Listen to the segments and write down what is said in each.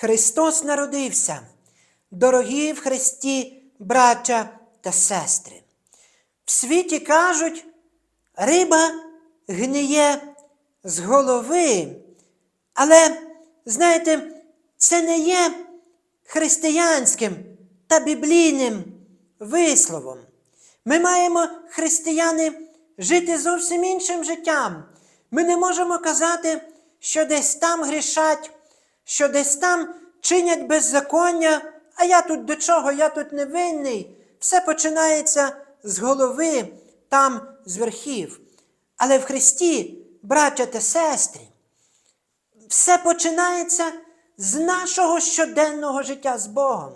Христос народився, дорогі в Христі браття та сестри. В світі кажуть, риба гниє з голови. Але, знаєте, це не є християнським та біблійним висловом. Ми маємо, християни, жити зовсім іншим життям. Ми не можемо казати, що десь там грішать, що десь там чинять беззаконня, а я тут до чого, я тут не винний. Все починається з голови, там з верхів. Але в Христі, браття та сестри, все починається з нашого щоденного життя з Богом.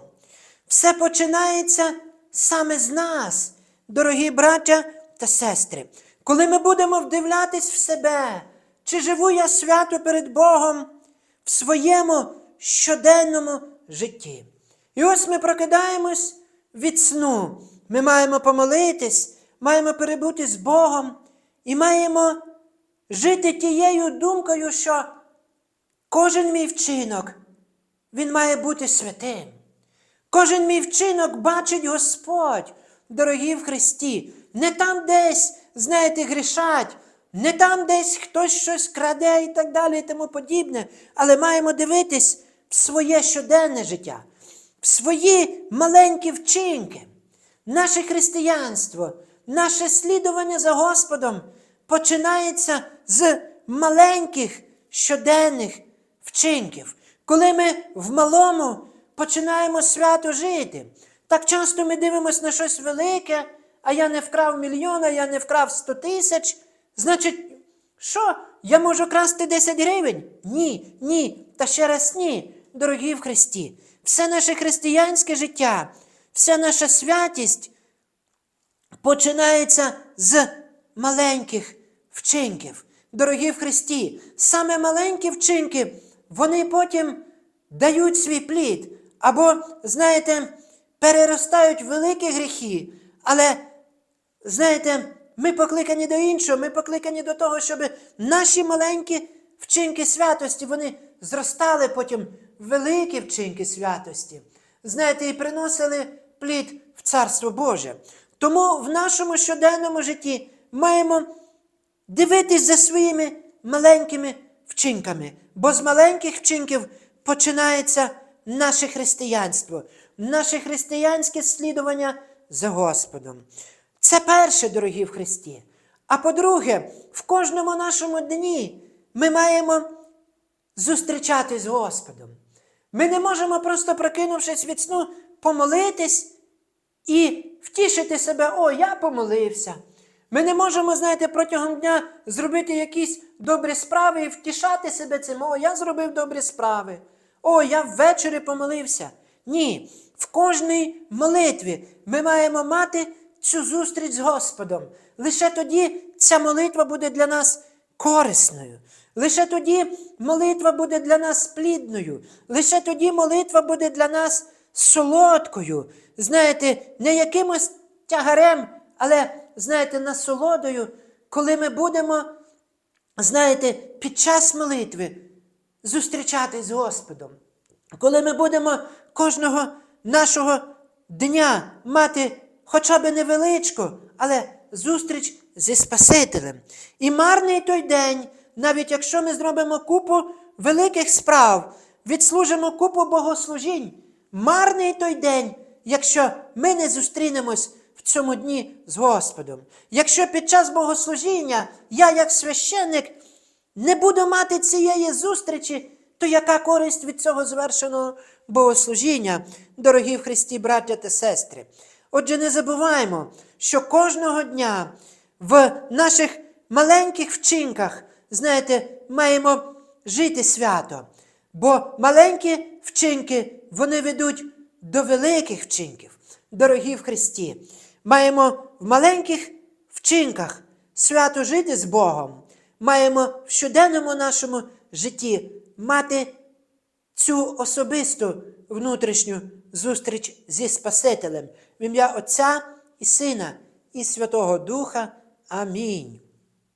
Все починається саме з нас, дорогі браття та сестри. Коли ми будемо вдивлятись в себе, чи живу я свято перед Богом в своєму щоденному житті. І ось ми прокидаємось від сну. Ми маємо помолитись, маємо перебути з Богом і маємо жити тією думкою, що кожен мій вчинок, він має бути святим. Кожен мій вчинок бачить Господь, дорогі в Христі. Не там десь, знаєте, грішать, не там десь хтось щось краде і так далі, і тому подібне. Але маємо дивитись в своє щоденне життя, в свої маленькі вчинки. Наше християнство, наше слідування за Господом починається з маленьких щоденних вчинків. Коли ми в малому починаємо свято жити. Так часто ми дивимося на щось велике, а я не вкрав мільйона, я не вкрав 100 тисяч. Значить, що? Я можу красти 10 гривень? Ні, ні, та ще раз ні, дорогі в Христі. Все наше християнське життя, вся наша святість починається з маленьких вчинків. Дорогі в Христі, саме маленькі вчинки, вони потім дають свій плід. Або, знаєте, переростають великі гріхи. Але, знаєте, ми покликані до іншого, ми покликані до того, щоб наші маленькі вчинки святості, вони зростали потім в великі вчинки святості. Знаєте, і приносили плід в Царство Боже. Тому в нашому щоденному житті маємо дивитись за своїми маленькими вчинками, бо з маленьких вчинків починається наше християнство, наше християнське слідування за Господом. Це перше, дорогі в Христі. А по-друге, в кожному нашому дні ми маємо зустрічатись з Господом. Ми не можемо просто прокинувшись від сну, помолитись і втішити себе, о, я помолився. Ми не можемо, знаєте, протягом дня зробити якісь добрі справи і втішати себе цим, о, я зробив добрі справи. О, я ввечері помолився. Ні, в кожній молитві ми маємо мати цю зустріч з Господом. Лише тоді ця молитва буде для нас корисною. Лише тоді молитва буде для нас плідною. Лише тоді молитва буде для нас солодкою. Знаєте, не якимось тягарем, але, знаєте, насолодою, коли ми будемо, знаєте, під час молитви зустрічатись з Господом. Коли ми будемо кожного нашого дня мати хоча б невеличку, але зустріч зі Спасителем. І марний той день, навіть якщо ми зробимо купу великих справ, відслужимо купу богослужінь, марний той день, якщо ми не зустрінемось в цьому дні з Господом. Якщо під час богослужіння я, як священник, не буду мати цієї зустрічі, то яка користь від цього звершеного богослужіння, дорогі в Христі, браття та сестри? Отже, не забуваємо, що кожного дня в наших маленьких вчинках, знаєте, маємо жити свято. Бо маленькі вчинки, вони ведуть до великих вчинків, дорогі в Христі. Маємо в маленьких вчинках свято жити з Богом. Маємо в щоденному нашому житті мати цю особисту внутрішню зустріч зі Спасителем в ім'я Отця і Сина і Святого Духа. Амінь.